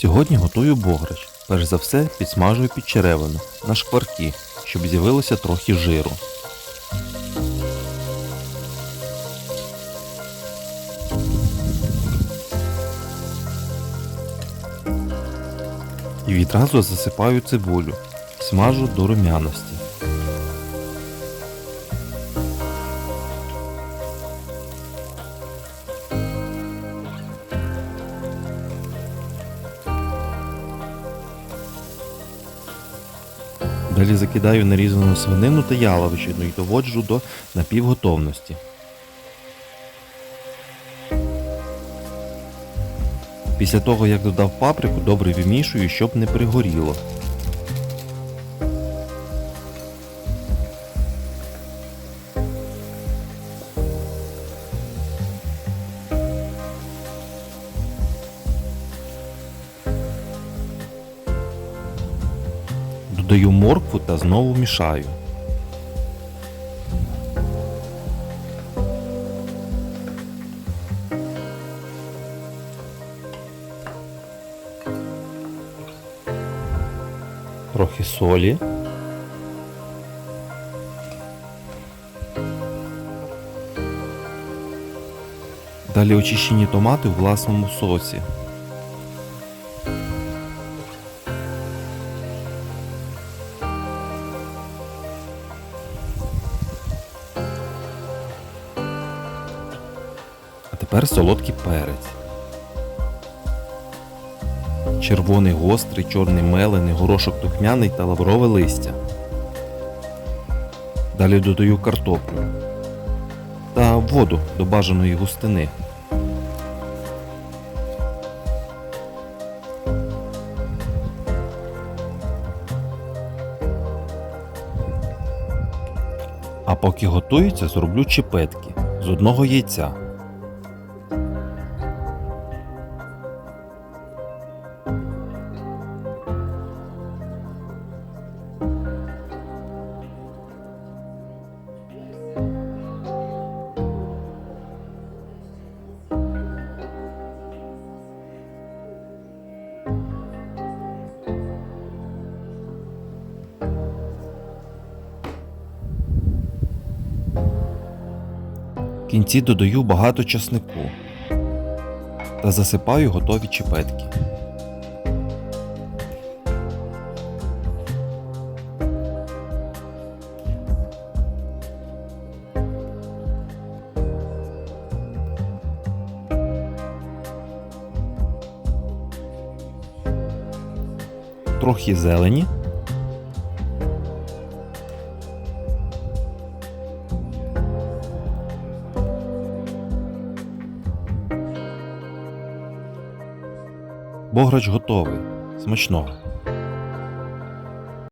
Сьогодні готую бограч. Перш за все підсмажую підчеревину на шкварки, щоб з'явилося трохи жиру. І відразу засипаю цибулю, смажу до рум'яності. Далі закидаю нарізану свинину та яловичину і доводжу до напівготовності. Після того, як додав паприку, добре вимішую, щоб не пригоріло. Додаю моркву та знову мішаю. Трохи солі. Далі очищені томати у власному соці. Тепер солодкий перець. Червоний гострий, чорний мелений, горошок духмяний та лаврове листя. Далі додаю картоплю та воду до бажаної густини. А поки готується, зроблю чепетки з одного яйця. В кінці додаю багато часнику та засипаю готові чепетки. Трохи зелені. Бограч готовий. Смачного.